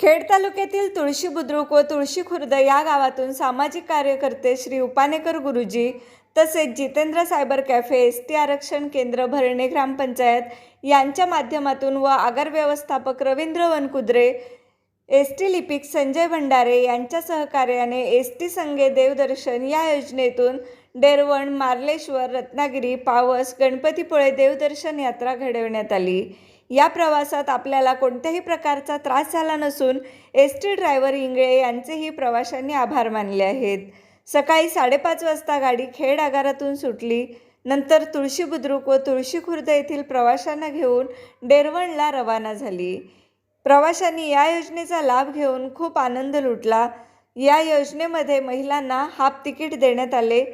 खेड तालुक्यातील तुळशी बुद्रुक व तुळशी खुर्द या गावातून सामाजिक कार्यकर्ते श्री उपानेकर गुरुजी तसेच Jitendra cyber cafe S T आरक्षण केंद्र भरणे ग्रामपंचायत यांच्या माध्यमातून व आगर व्यवस्थापक रवींद्र वनकुद्रे एस टी लिपिक संजय भंडारे यांच्या सहकार्याने एस टी संघे देवदर्शन या योजनेतून डेरवण मार्लेश्वर रत्नागिरी पावस गणपतीपुळे देवदर्शन यात्रा घडवण्यात आली. या प्रवासात आपल्याला कोणत्याही प्रकारचा त्रास झाला नसून एस टी ड्रायव्हर इंगळे यांचेही प्रवाशांनी आभार मानले आहेत. सकाळी साडेपाच वाजता गाडी खेड आगारातून सुटली. नंतर तुळशी बुद्रुक व तुळशी खुर्द येथील प्रवाशांना घेऊन डेरवणला रवाना झाली. प्रवाशांनी या योजनेचा लाभ घेऊन खूप आनंद लुटला. या योजनेमध्ये महिलांना हाफ तिकीट देण्यात आले.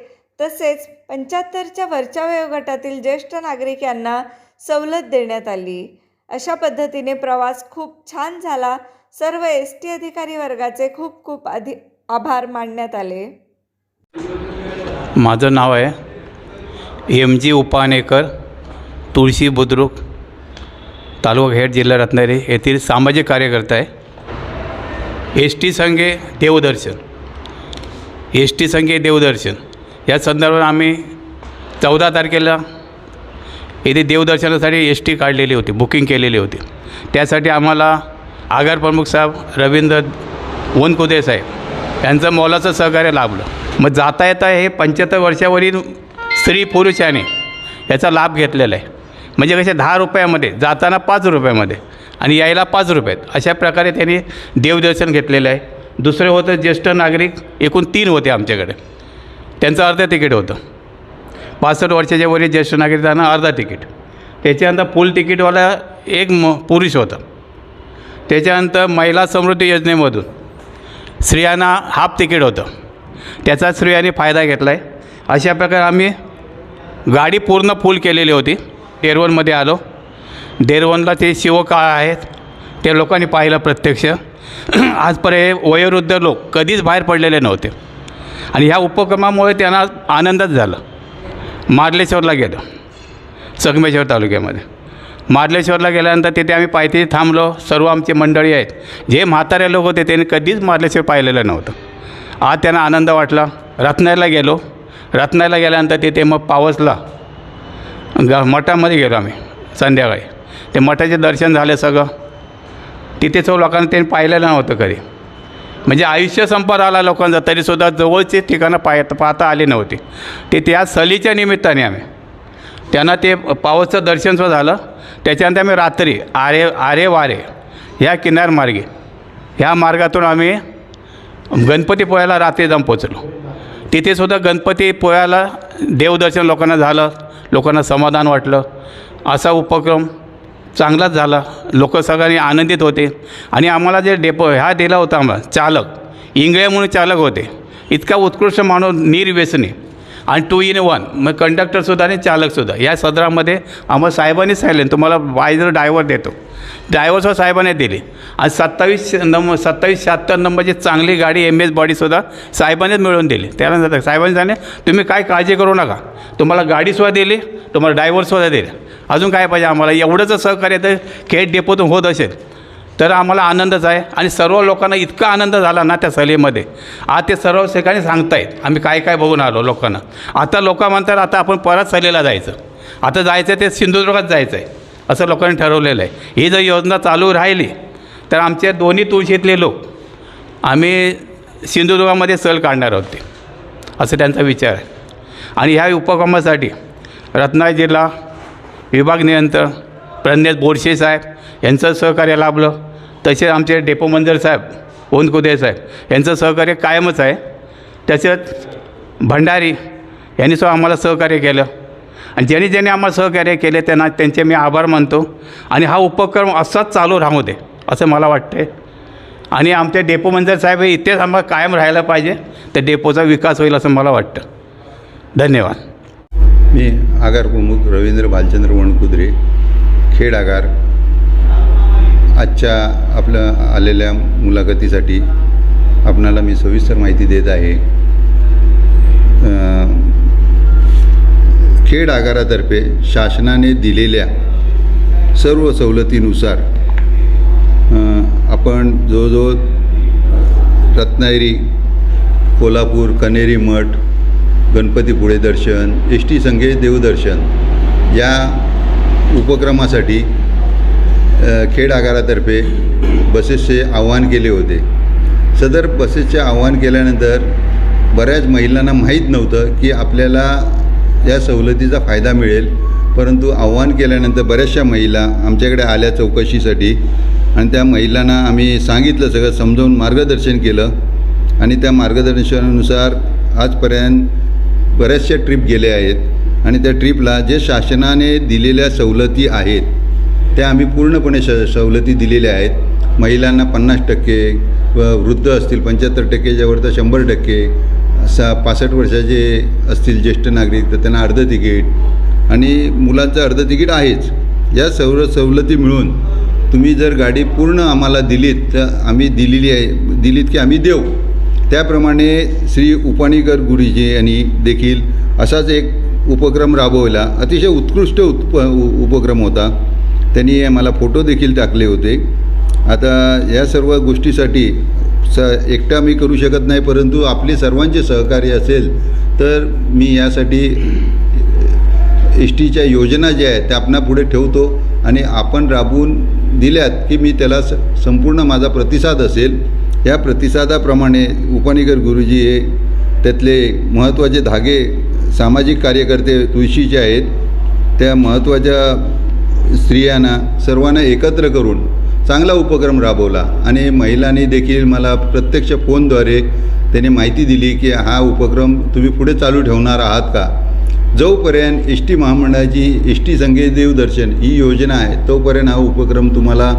तसेच पंच्याहत्तरच्या वरच्या वयोगटातील ज्येष्ठ नागरिक यांना सवलत देण्यात आली. अशा पद्धतीने प्रवास खूप छान झाला. सर्व एस टी अधिकारी वर्गाचे खूप खूप अधि आभार मानण्यात आले. माझं नाव आहे एम जी उपानेकर तुळशी बुद्रुक तालुका हेड जिल्हा रत्नागिरी येथील सामाजिक कार्यकर्ता आहे. एस टी संघे देवदर्शन. एस टी संघे देवदर्शन. या संदर्भात आम्ही चौदा तारखेला येथे देवदर्शनासाठी एस टी काढलेली होती बुकिंग केलेली होती. त्यासाठी आम्हाला आगार प्रमुख साहेब रवींद्र वनकुदे साहेब यांचं मोलाचं सहकार्य लाभलं. मग जाता येता हे पंच्याहत्तर वर्षावरील स्त्री पुरुष याने याचा लाभ घेतलेला आहे. म्हणजे कसे दहा रुपयामध्ये जाताना पाच रुपयामध्ये आणि यायला पाच रुपयात अशा प्रकारे त्यांनी देवदर्शन घेतलेलं आहे. दुसरं होतं ज्येष्ठ नागरिक एकूण तीन होते आमच्याकडे. त्यांचं अर्ध तिकीट होतं. पासष्ट वर्षाच्या वरील ज्येष्ठ नागरिकांना अर्धा तिकीट. त्याच्यानंतर फुल तिकीटवाला एक म पुरुष होता. त्याच्यानंतर महिला समृद्धी योजनेमधून स्त्रियांना हाफ तिकीट होतं. त्याचा स्त्रियांनी फायदा घेतला आहे अशा प्रकारे आम्ही गाडी पूर्ण फुल केलेली होती. डेरवनमध्ये आलो. डेरवनला ते शिवकाळ आहेत. ते लोकांनी पाहिलं प्रत्यक्ष. आजपर्यंत वयोवृद्ध लोक कधीच बाहेर पडलेले नव्हते. आणि ह्या उपक्रमामुळे त्यांना आनंदच झाला. मार्लेश्वरला गेलो संगमेश्वर तालुक्यामध्ये. मार्लेश्वरला गेल्यानंतर तिथे आम्ही पायथी थांबलो. सर्व आमचे मंडळी आहेत. जे म्हातारे लोक होते त्यांनी कधीच मार्लेश्वर पाहिलेलं नव्हतं. आज त्यांना आनंद वाटला. रत्नागिरीला गेलो. रत्नागिरीला गेल्यानंतर तिथे मग पावसला. ग मठामध्ये गेलो आम्ही संध्याकाळी. ते मठाचे दर्शन झाले सगळं. तिथे सर्व लोकांना त्यांनी पाहिलेलं नव्हतं कधी. म्हणजे आयुष्य संपत आला लोकांचा तरीसुद्धा जवळचे ठिकाणं पाय पाहता आले नव्हती. ते त्या सलीच्या निमित्ताने आम्ही. त्यांना ते पावसचं दर्शनसुद्धा झालं. त्याच्यानंतर आम्ही रात्री आरे आरे वारे ह्या किनारमार्गे ह्या मार्गातून आम्ही गणपतीपोळ्याला रात्री जाऊन पोचलो तिथेसुद्धा गणपतीपोळ्याला देवदर्शन लोकांना झालं. लोकांना समाधान वाटलं. असा उपक्रम चांगलाच झाला. लोक सगळ्यांनी आनंदित होते. आणि आम्हाला जे डेपो ह्या दिला होता आम्हाला चालक इंगळे म्हणून चालक होते. इतका उत्कृष्ट माणूस निर्व्यसनी. आणि टू इन वन मग कंडक्टरसुद्धा आणि चालकसुद्धा या सदरामध्ये आम्हाला साहेबांनीच सांगितले तुम्हाला बायजर ड्रायव्हर देतो. ड्रायव्हरसुद्धा साहेबांनी दिली. आणि सत्तावीस नंबर सत्तावीस शहात्तर नंबरची चांगली गाडी एम एस बॉडीसुद्धा साहेबांनीच मिळवून दिली. त्यानंतर साहेबांनी सांगितले तुम्ही काय काळजी करू नका. तुम्हाला गाडीसुद्धा दिली तुम्हाला ड्रायव्हरसुद्धा दिले अजून काय पाहिजे आम्हाला? एवढंच सहकार्य तर खेळ डेपोतून होत असेल तर आम्हाला आनंदच आहे. आणि सर्व लोकांना इतका आनंद झाला ना त्या सहलीमध्ये. आज ते सर्व ठिकाणी सांगतायत आम्ही काय काय बघून आलो लोकांना. आता लोक म्हणतात आता आपण परत सहलीला जायचं. आता जायचं ते सिंधुदुर्गात जायचं आहे असं लोकांनी ठरवलेलं आहे ही जर योजना चालू राहिली तर आमच्या दोन्ही तुळशीतले लोक आम्ही सिंधुदुर्गामध्ये सहल काढणार आहोत ते. असं त्यांचा विचार आहे. आणि ह्या उपक्रमासाठी रत्नागिरी जिल्हा विभाग नियंत्रण प्रज्ञेश बोरशे साहेब यांचं सहकार्य लाभलं. तसेच आमचे डेपो मंजर साहेब ओंदकुदे साहेब यांचं सहकार्य कायमच आहे. तसेच भंडारी यांनीसुद्धा आम्हाला सहकार्य केलं. आणि ज्यांनी ज्यांनी आम्हाला सहकार्य केले त्यांना त्यांचे मी आभार मानतो. आणि हा उपक्रम असाच चालू राहू दे असं मला वाटते आणि आमचे डेपो मंजर साहेब हे इथेच आम्हाला कायम राहायला पाहिजे त्या डेपोचा विकास होईल असं मला वाटतं. धन्यवाद. मी आगार प्रमुख रवींद्र भालचंद्र वणकुद्रे खेड आगार आजच्या आपल्या आलेल्या मुलाखतीसाठी आपणाला मी सविस्तर माहिती देत आहे. खेड आगारातर्फे शासनाने दिलेल्या सर्व सवलतीनुसार आपण जवळजवळ रत्नागिरी कोल्हापूर कनेरी मठ गणपतीपुळे दर्शन एस टी संघे देवदर्शन या उपक्रमासाठी खेड आगारातर्फे बसेसचे आव्हान केले होते. सदर बसेसचे आव्हान केल्यानंतर बऱ्याच महिलांना माहीत नव्हतं की आपल्याला या सवलतीचा फायदा मिळेल. परंतु आव्हान केल्यानंतर बऱ्याचशा महिला आमच्याकडे आल्या चौकशीसाठी आणि त्या महिलांना आम्ही सांगितलं सगळं समजावून मार्गदर्शन केलं. आणि त्या मार्गदर्शनानुसार आजपर्यंत बऱ्याचशा ट्रिप गेल्या आहेत आणि त्या ट्रिपला जे शासनाने दिलेल्या सवलती आहेत त्या आम्ही पूर्णपणे श सवलती दिलेल्या आहेत. महिलांना पन्नास टक्के व वृद्ध असतील पंच्याहत्तर टक्केच्यावर तर शंभर टक्के सा पासष्ट वर्षाचे असतील ज्येष्ठ नागरिक तर त्यांना अर्ध तिकीट. आणि मुलांचं अर्ध तिकीट आहेच. या सवल सवलती मिळून तुम्ही जर गाडी पूर्ण आम्हाला दिलीत तर आम्ही दिलेली आहे दिलीत की आम्ही देऊ. त्याप्रमाणे श्री उपाणीकर गुरुजी यांनी देखील असाच एक उपक्रम राबवला. अतिशय उत्कृष्ट उत्प उपक्रम होता. त्यांनी मला फोटो देखील टाकले होते. आता या सर्व गोष्टीसाठी स एकटा मी करू शकत नाही परंतु आपले सर्वांचे सहकार्य असेल तर मी यासाठी एस टीच्या योजना ज्या आहेत त्या आपणा पुढे ठेवतो आणि आपण राबवून दिल्यात की मी त्याला स संपूर्ण माझा प्रतिसाद असेल या प्रतिसादाप्रमाणे उपनिगर गुरुजी हे त्यातले महत्त्वाचे धागे सामाजिक कार्यकर्ते तुळशीचे आहेत त्या महत्त्वाच्या स्त्रियांना सर्वांना एकत्र करून चांगला उपक्रम राबवला. आणि महिलांनी देखील मला प्रत्यक्ष फोनद्वारे त्याने माहिती दिली की हा उपक्रम तुम्ही पुढे चालू ठेवणार आहात का? जोपर्यंत एस टी महामंडळाची एस टी संगीत देवदर्शन ही योजना आहे तोपर्यंत हा उपक्रम तुम्हाला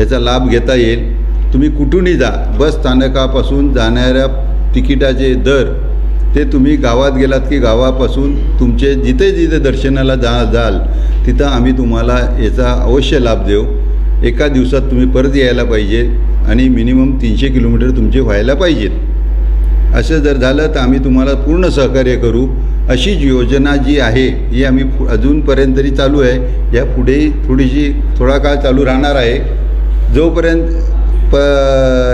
याचा लाभ घेता येईल. तुम्ही कुठूनही जा बस स्थानकापासून जाणाऱ्या तिकिटाचे दर ते तुम्ही गावात गेलात की गावापासून तुमचे जिथे जिथे दर्शनाला जा जाल तिथं आम्ही तुम्हाला याचा अवश्य लाभ देऊ. एका दिवसात तुम्ही परत यायला पाहिजे आणि मिनिमम तीनशे किलोमीटर तुमचे व्हायला पाहिजेत. असं जर झालं तर आम्ही तुम्हाला पूर्ण सहकार्य करू. अशीच योजना जी आहे ही आम्ही अजूनपर्यंत तरी चालू आहे. या पुढे थोडीशी थोडा काळ चालू राहणार आहे. जोपर्यंत प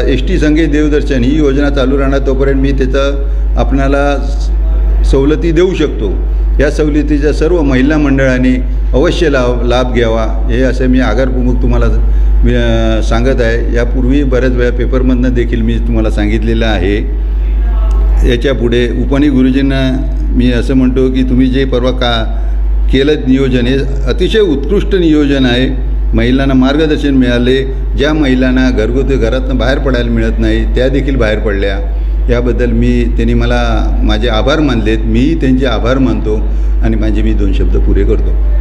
एस टी संघे देवदर्शन ही योजना चालू राहणार तोपर्यंत मी त्याचं आपणाला स- सवलती देऊ शकतो. या सवलतीच्या सर्व महिला मंडळाने अवश्य लाभ लाभ घ्यावा. हे असं मी आगारप्रमुख तुम्हाला सांगत आहे. यापूर्वी बऱ्याच वेळा पेपरमधनं देखील मी तुम्हाला सांगितलेलं आहे. याच्यापुढे उपाणी गुरुजींना मी असं म्हणतो की तुम्ही जे परवा का केलं नियोजन हे अतिशय उत्कृष्ट नियोजन आहे. महिलांना मार्गदर्शन मिळाले. ज्या महिलांना घरगुती घरातनं बाहेर पडायला मिळत नाही त्या देखील बाहेर पडल्या. याबद्दल मी त्यांनी मला माझे आभार मानलेत. मीही त्यांचे आभार मानतो आणि माझे मी दोन शब्द पुरे करतो.